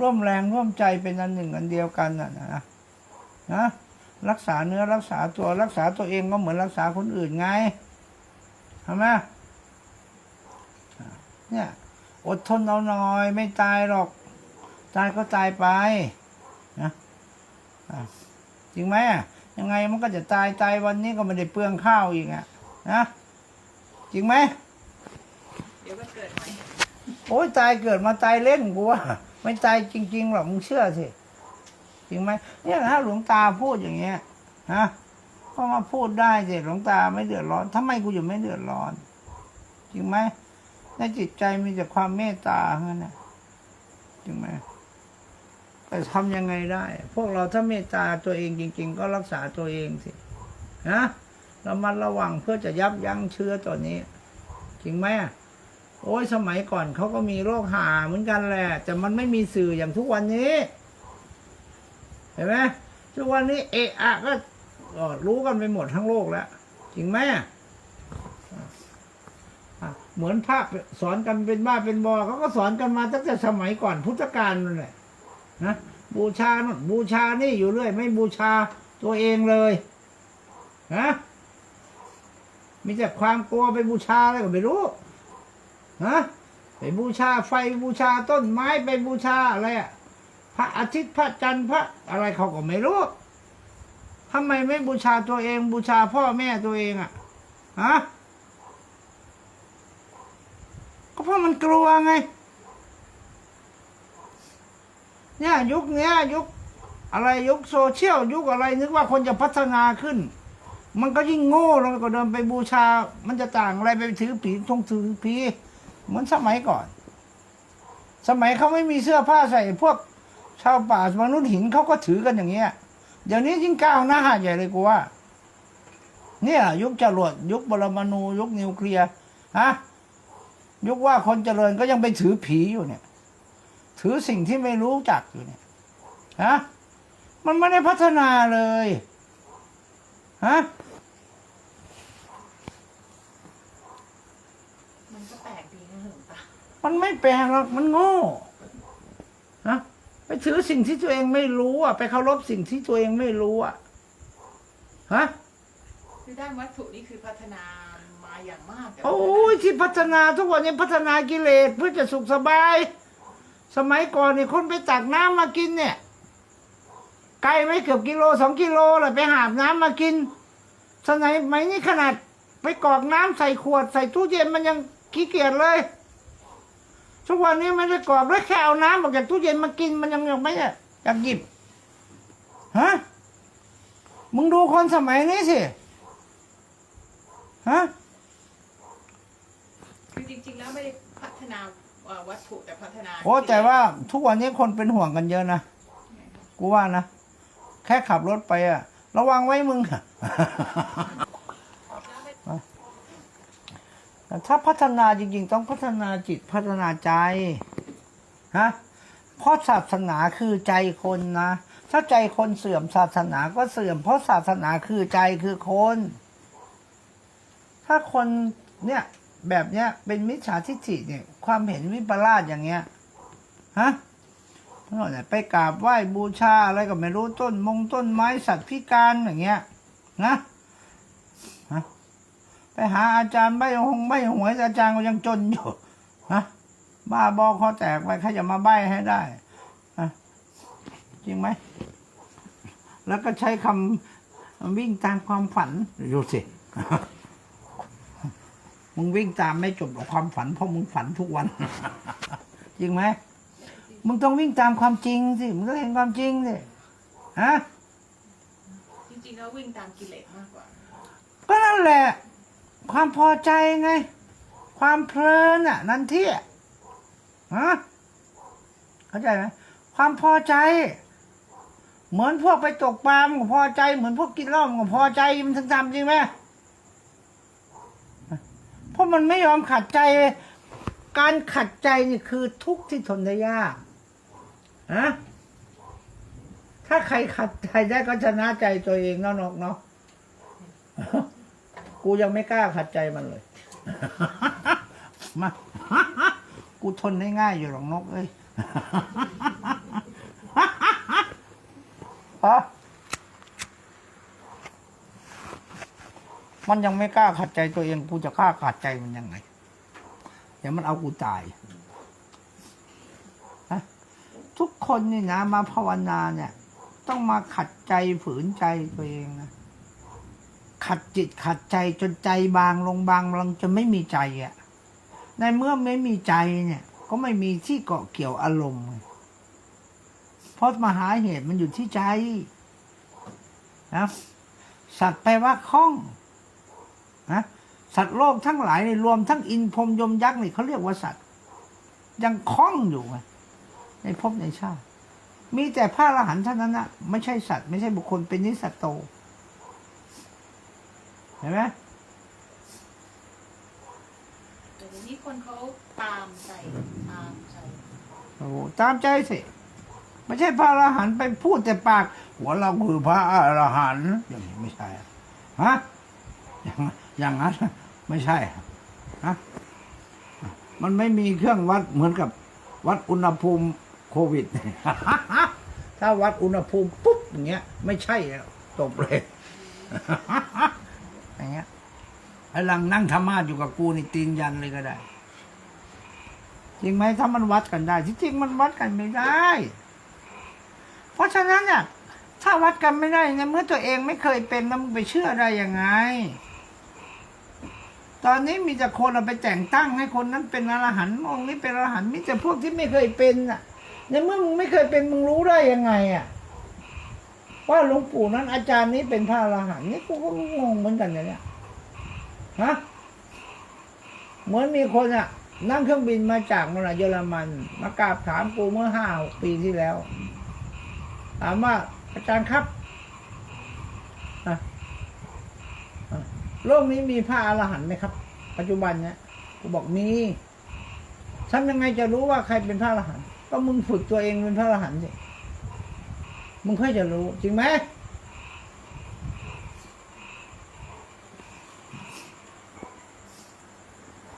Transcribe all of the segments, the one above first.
ร่วมแรงร่วมใจเป็นอันหนึ่งอันเดียวกันน่ะนะนะรักษาเนื้อรักษาตัวรักษาตัวเองก็เหมือนรักษาคนอื่นไงใช่ไหมเนี่ยอดทนเอาหน่อยไม่ตายหรอก ตายก็ตายไปนะจริงไหมยังไงมันก็จะตายตายวันนี้ก็ไม่ได้เปลืองข้าวอีกอะนะจริงไหม ดี๋ยวก็เกิดใหม่โอ้ยตายเกิดมาตายเล่นกูว่าไม่ตายจริงๆหรอกมึงเชื่อสิจริงไหมเนี่ยถ้าหลวงตาพูดอย่างเงี้ยฮะก็มาพูดได้สิหลวงตาไม่เดือดร้อนทำไมกูอยู่ไม่เดือดร้อน จริงไหมในจิตใจมีแต่ความเมตตาเท่านั้นจริงไหมแต่ทำยังไงได้ พวกเราถ้าเมตตาตัวเองจริง ๆ ก็รักษาตัวเองสิฮะเรามันระวังเพื่อจะยับยั้งเชื้อตัวนี้ จริงไหมอะ โอ้ยสมัยก่อนเขาก็มีโรคหาเหมือนกันแหละแต่มันไม่มีสื่ออย่างทุกวันนี้ เห็นไหมทุกวันนี้เอะอะก็ก็รู้กันไปหมดทั้งโลกแล้ว จริงไหมเหมือนภาพสอนกันเป็นบ้าเป็นบอเขาก็สอนกันมาตั้งแต่สมัยก่อนพุทธกาลนั่นแหละนะบูชาน่นบูชานี่อยู่เรื่อย ไม่บูชาตัวเองเลยนะมีแต่ความกลัวไปบูชาอะไรก็ไม่รู้ ฮะไปบูชาไฟบูชาต้นไม้ไปบูชาอะไรอะพระอาทิตย์พระจันทร์พระอะไรเขาก็ไม่รู้ทำไมไม่บูชาตัวเองบูชาพ่อแม่ตัวเองอะฮะก็เพราะมันกลัวไง เนี่ยยุคเนี้ยยุคอะไรยุคโซเชียลยุคอะไรนึกว่าคนจะพัฒนาขึ้น มันก็ยิ่งโง่ลงกว่าเดิมไปบูชา มันจะต่างอะไรไปถือผีทงถือผี เหมือนสมัยก่อน สมัยเขาไม่มีเสื้อผ้าใส่พวกชาวป่ามนุษย์หินเขาก็ถือกันอย่างเงี้ย เดี๋ยวนี้ยิ่งก้าวหน้าใหญ่เลยกูว่า เนี่ยยุคจรวดยุคบรมนูยุคนิวเคลียร์ฮะยุคว่าคนเจริญก็ยังไปถือผีอยู่เนี่ย ถือสิ่งที่ไม่รู้จักอยู่เนี่ยฮะมันไม่ได้พัฒนาเลยฮะ มันก็แปลกดีนะหลวงตา มันไม่แปลกหรอกมันโง่ฮะไปถือสิ่งที่ตัวเองไม่รู้อะ ไปเคารพสิ่งที่ตัวเองไม่รู้อะฮะคือด้านวัตถุนี่คือพัฒนามาอย่างมากแต่ว่าโอ้ยที่พัฒนาทุกวันนี้พัฒนากิเลสเพื่อจะสุขสบาย สมัยก่อนเนี่ยคนไปตักน้ำมากินเนี่ยไกลไหม่เกือบกิโลสองกิโลเลยไปหาบน้ำมากินสมัยไหมนี่ขนาด ไปกรอกน้ำใส่ขวดใส่ตู้เย็นมันยังขี้เกียจเลย ทุกวันนี้ไม่ได้กรอกแล้วแค่เอาน้ำออกจากตู้เย็นมากินมันยังยังไม่อยากหยิบฮะมึงดูคนสมัยนี้สิฮะคือจริงๆแล้วไม่ได้พัฒนาเอ่อวัตถุแต่พัฒนาโอ้แต่ว่าทุกวันนี้คนเป็นห่วงกันเยอะนะกูว่านะ แค่ขับรถไปอะระวังไว้มึง แต่ ถ้าพัฒนาจริง ๆ ต้องพัฒนาจิตพัฒนาใจฮะเพราะศาสนาคือใจคนนะ ถ้าใจคนเสื่อมศาสนาก็เสื่อม เพราะศาสนาคือใจคือคน ถ้าคนเนี่ยแบบเนี้ยเป็นมิจฉาทิฏฐิเนี่ย ความเห็นวิปลาสอย่างเงี้ยฮะนั่นแหละไปกราบไหว้บูชาอะไรก็ไม่รู้ต้นมงต้นไม้สัตว์พิการอย่างเงี้ยนะ ไปหาอาจารย์ใบหงใบหวยอาจารย์ก็ยังจนอยู่ฮะบ้าบอคอแตกไปใครจะมาใบให้ได้ฮะจริงไหม แล้วก็ใช้คำวิ่งตามความฝันดูสิมึงวิ่งตามไม่จบหรอกความฝันเพราะมึงฝันทุกวัน จริงไหมมึงต้องวิ่งตามความจริงสิมึงต้องเห็นความจริงสิฮะจริงๆแล้ววิ่งตามกิเลสมากกว่า ก็นั่นแหละ ความพอใจไง ความเพลินอะ นันที่อะฮะเข้าใจไหมความพอใจ เหมือนพวกไปตกปลามันก็พอใจ เหมือนพวกกินเหล้ามันก็พอใจมันถึงทำจริงไหมเพราะมันไม่ยอมขัดใจ การขัดใจนี่คือทุกข์ที่ทนได้ยากฮะถ้าใครขัดใจได้ก็ชนะใจตัวเองเนาะนกเนาะ กูยังไม่กล้าขัดใจมันเลย มา กูทนได้ง่ายอยู่หรอกนกเอ้ยอะมันยังไม่กล้าขัดใจตัวเอง กูจะกล้าขัดใจมันยังไง เดี๋ยวมันเอากูจ่ายทุกคนนี่นะ มาภาวนาเนี่ย ต้องมาขัดใจฝืนใจตัวเองนะ ขัดจิตขัดใจจนใจบางลงบางลงจนไม่มีใจอะ ในเมื่อไม่มีใจเนี่ย ก็ไม่มีที่เกาะเกี่ยวอารมณ์เพราะมหาเหตุมันอยู่ที่ใจนะสัตว์แปลว่าคล้องนะสัตว์โลกทั้งหลายในรวมทั้งอินพรมยมยักษ์นี่เขาเรียกว่าสัตว์ ยังคล้องอยู่ไงในภพในชาติ มีแต่พระอรหันต์เท่านั้นนะไม่ใช่สัตว์ ไม่ใช่บุคคลเป็นนิสสัตโต เห็นไหมแต่เดี๋ยวนี้คนเขาตามใจตามใจโอ้โหตามใจสิไม่ใช่พระอรหันต์ไปพูดแต่ปาก หัวเราคือพระอรหันต์อย่างนี้ไม่ใช่อะฮะอย่างอย่างนั้นไม่ใช่อะฮะมันไม่มีเครื่องวัดเหมือนกับวัดอุณหภูมิโควิด ถ้าวัดอุณหภูมิปุ๊บอย่างเงี้ย ไม่ใช่แล้วจบเลย อย่างเงี้ยไอ้หลังนั่งธรรมาสอยู่กับกูนี่ตีนยันเลยก็ได้ จริงไหมถ้ามันวัดกันได้ ที่จริงมันวัดกันไม่ได้ เพราะฉะนั้นเนี่ยถ้าวัดกันไม่ได้เนี่ยเมื่อตัวเองไม่เคยเป็นแล้วมึงไปเชื่อได้ยังไง ตอนนี้มีแต่คนเอาไปแต่งตั้งให้คนนั้นเป็นอรหันต์องค์นี้เป็นอรหันต์มีแต่พวกที่ไม่เคยเป็นอะในเมื่อมึงไม่เคยเป็นมึงรู้ได้ยังไงอะ ว่าหลวงปู่นั้น อาจารย์นี้เป็นพระอรหันต์นี่กูก็งงเหมือนกันเนี่ยฮะเหมือนมีคนอะนั่งเครื่องบินมาจากมลเยอรมัน มากราบถามกูเมื่อห้าหกปีที่แล้ว ถามว่าอาจารย์ครับโลกนี้มีพระอรหันต์ไหมครับ ปัจจุบันเนี่ยกูบอกมีทำยังไงจะรู้ว่าใครเป็นพระอรหันต์ก็มึงฝึกตัวเองเป็นพระอรหันต์สิ มึงค่อยจะรู้จริงไหม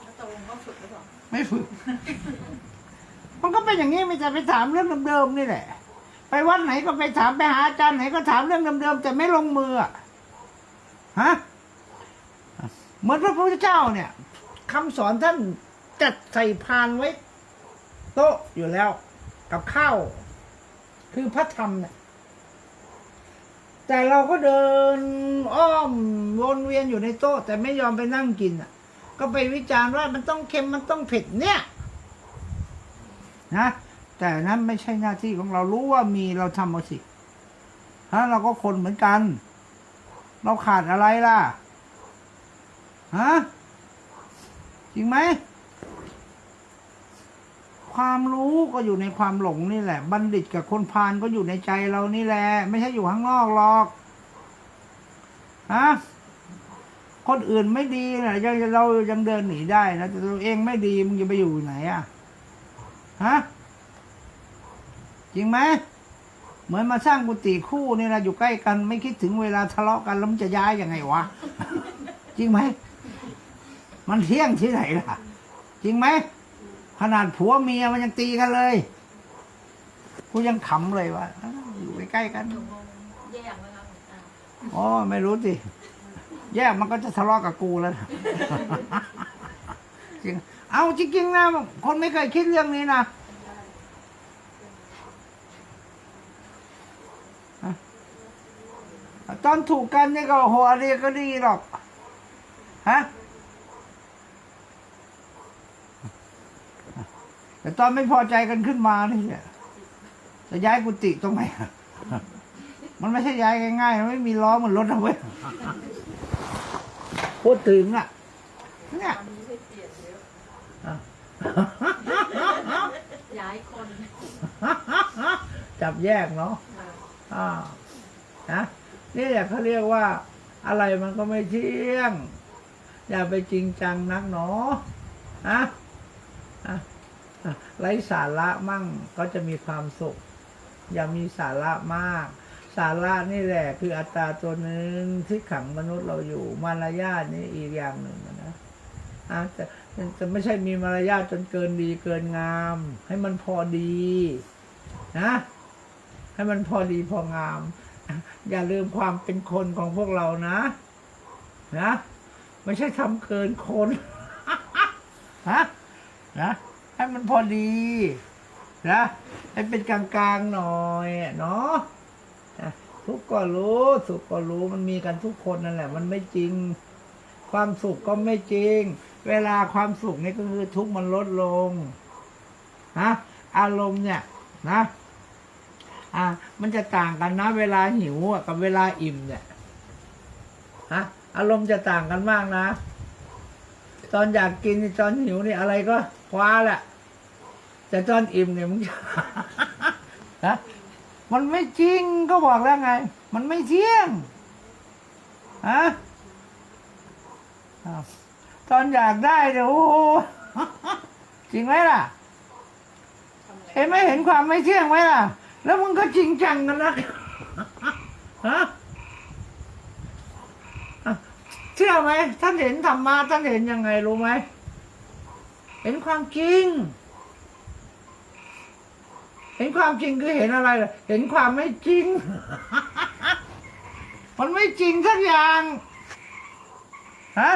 แล้วตกลงเขาฝึกหรือเปล่าไม่ฝึก มันก็เป็นอย่างนี้ไม่จะไปถามเรื่องเดิมๆนี่แหละ ไปวัดไหนก็ไปถามไปหาอาจารย์ไหนก็ถามเรื่องเดิมๆแต่ไม่ลงมืออะฮะเหมือนพระพุทธเจ้าเนี่ยคำสอนท่านจัดใส่พานไว้ โต๊ะอยู่แล้ว กับข้าว คือพระธรรมเนี่ย แต่เราก็เดินอ้อมวนเวียนอยู่ในโต๊ะ แต่ไม่ยอมไปนั่งกินอะ ก็ไปวิจารณ์ว่ามันต้องเค็มมันต้องเผ็ดเนี่ยนะแต่นั้นไม่ใช่หน้าที่ของเรารู้ว่ามีเราทำเอาสิฮะเราก็คนเหมือนกัน เราขาดอะไรล่ะฮะจริงไหม ความรู้ก็อยู่ในความหลงนี่แหละ บัณฑิตกับคนพาลก็อยู่ในใจเรานี่แหละ ไม่ใช่อยู่ข้างนอกหรอกฮะคนอื่นไม่ดีนะยังเรายังเดินหนีได้นะแต่ตัวเองไม่ดีมึงจะไปอยู่ไหนอะฮะจริงไหมเหมือนมาสร้างกุฏิคู่นี่นะอยู่ใกล้กัน ไม่คิดถึงเวลาทะเลาะกันแล้วมันจะย้ายยังไงวะจริงไหมมันเที่ยงที่ไหนล่ะ จริงไหม ขนาดผัวเมียมันยังตีกันเลย กูยังขำเลยว่าอ้าวอยู่ใกล้ๆกันตกลงแยกไหมครับหลวงตาอ๋อไม่รู้สิแยกมันก็จะทะเลาะกับกูแล้วนะจริงเอาจริงๆนะคนไม่เคยคิดเรื่องนี้นะอะตอนถูกกันนี่ก็โอ้โหอะไรก็ดีหรอก ฮะ แต่ตอนไม่พอใจกันขึ้นมานี่เนี่ยจะย้ายกุฏิตรงไหนอะมันไม่ใช่ย้ายง่ายๆมันไม่มีล้อเหมือนรถนะเว้ยพูดถึงอะเนี่ยตอนนี้ได้เปลี่ยนเยอะอะย้ายคน จับแยกเนาะค่ะอ่านะนี่แหละเขาเรียกว่า อะไรมันก็ไม่เที่ยง อย่าไปจริงจังนักเนาะอะอะอะ ไร้สาระมั่งก็จะมีความสุข อย่ามีสาระมาก สาระนี่แหละคืออัตราตัวหนึ่งที่ขังมนุษย์เราอยู่ มารยาทนี่อีกอย่างหนึ่งนะอะแต่แต่ไม่ใช่มีมารยาทจนเกินดีเกินงาม ให้มันพอดีนะ ให้มันพอดีพองาม อย่าลืมความเป็นคนของพวกเรานะ นะ ไม่ใช่ทำเกินคน ฮะ นะ ให้มันพอดีนะให้เป็นกลางๆหน่อยเนาะทุกข์ก็รู้สุขก็รู้มันมีกันทุกคนนั่นแหละ มันไม่จริง ความสุขก็ไม่จริง เวลาความสุขนี่ก็คือทุกข์มันลดลงนะอารมณ์เนี่ยนะอะมันจะต่างกันนะ เวลาหิวกับเวลาอิ่มเนี่ยฮะอารมณ์จะต่างกันมากนะ ตอนอยากกินตอนหิวนี่อะไรก็คว้าแหละ แต่ตอนอิ่มเนี่ยมึงนะมันไม่จริงก็บอกแล้วไง มันไม่เที่ยงฮะตอนอยากได้เนี่ยโอ้จริงไหมล่ะทำอะไรเห็นไหมเห็นความไม่เที่ยงไหมล่ะ แล้วมึงก็จริงจังกันนะฮะเชื่อไหมท่านเห็นธรรมะท่านเห็นยังไงรู้ไหมเห็นความจริง เห็นความจริงคือเห็นอะไร เห็นความไม่จริง มันไม่จริงสักอย่างฮะ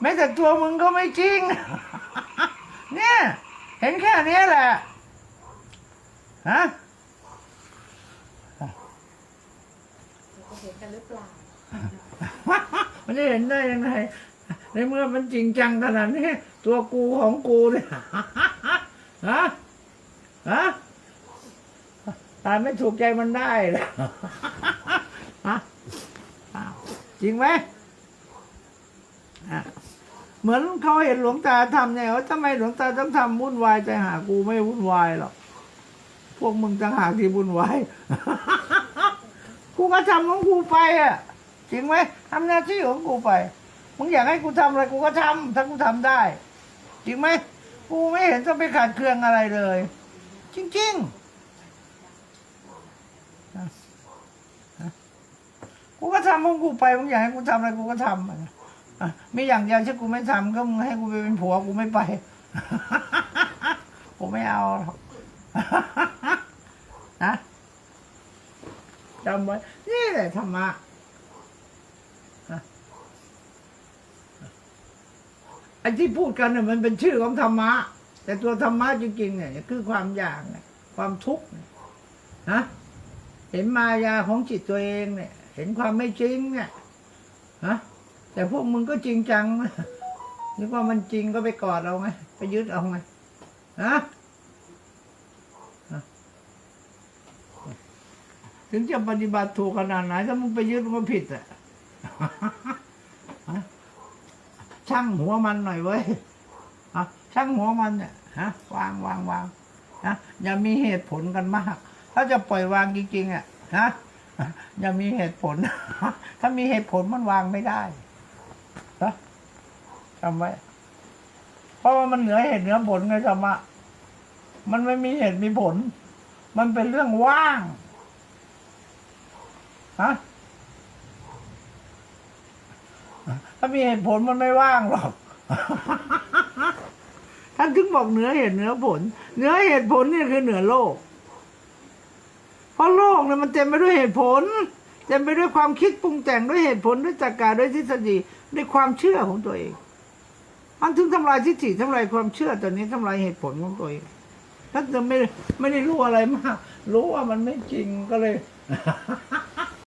แม้แต่ตัวมึงก็ไม่จริง เนี่ย เห็นแค่นี้แหละฮะเราจะเห็นกันหรือเปล่า มันจะเห็นได้ยังไงในเมื่อมันจริงจังขนาดนี้ตัวกูของกูเนี่ยฮะฮะตายไม่ถูกใจมันได้เลยฮะอ้าวจริงไหมเหมือนเขาเห็นหลวงตาทำเนี่ยว่าทำไมหลวงตาต้องทำวุ่นวายใจหากูไม่วุ่นวายหรอกพวกมึงต่างหากที่วุ่นวายกูก็ทำของกูไปอะ จริงไหมทำหน้าที่ของกูไป มึงอยากให้กูทำอะไรกูก็ทำถ้ากูทำได้ จริงไหมกูไม่เห็นต้องไปขาดเครื่องอะไรเลย จริงๆกูก็ทำของกูไปมึงอยากให้กูทำอะไรกูก็ทำอะอะมีอย่างเดียวที่กูไม่ทำก็มึงให้กูไปเป็นผัวกูไม่ไปกูไม่เอาหรอกนะจำไว้นี่แหละธรรมะ ไอ้ที่พูดกันเนี่ยมันเป็นชื่อของธรรมะ แต่ตัวธรรมะจริงๆเนี่ยคือความอยากเนี่ยความทุกข์นะเห็นมายาของจิตตัวเองเนี่ย เห็นความไม่จริงเนี่ยฮะแต่พวกมึงก็จริงจังนึกว่ามันจริงก็ไปกอดเอาไงไปยึดเอาไงฮะฮะถึงจะปฏิบัติถูกขนาดไหนถ้ามึงไปยึดมันก็ผิดอะ ช่างหัวมันหน่อยเว้ยอะช่างหัวมันเนี่ยฮะวางวางวางนะอย่ามีเหตุผลกันมาก ถ้าจะปล่อยวางจริงๆอะนะอย่ามีเหตุผล ถ้ามีเหตุผลมันวางไม่ได้นะจำไว้ เพราะว่ามันเหนือเหตุเหนือผลไงธรรมะมันไม่มีเหตุมีผล มันเป็นเรื่องว่างฮะ ถ้ามีเหตุผลมันไม่ว่างหรอก ท่านถึงบอกเหนือเหตุเหนือผล เหนือเหตุผลเนี่ยคือเหนือโลก เพราะโลกเนี่ยมันเต็มไปด้วยเหตุผล เต็มไปด้วยความคิดปรุงแต่งด้วยเหตุผลด้วยตรรกะด้วยทฤษฎีด้วยความเชื่อของตัวเองมันถึงทำลายทิฏฐิทำลายความเชื่อตัวนี้ทำลายเหตุผลของตัวเองถ้านจะไม่ไม่ได้รู้อะไรมาก รู้ว่ามันไม่จริงก็เลย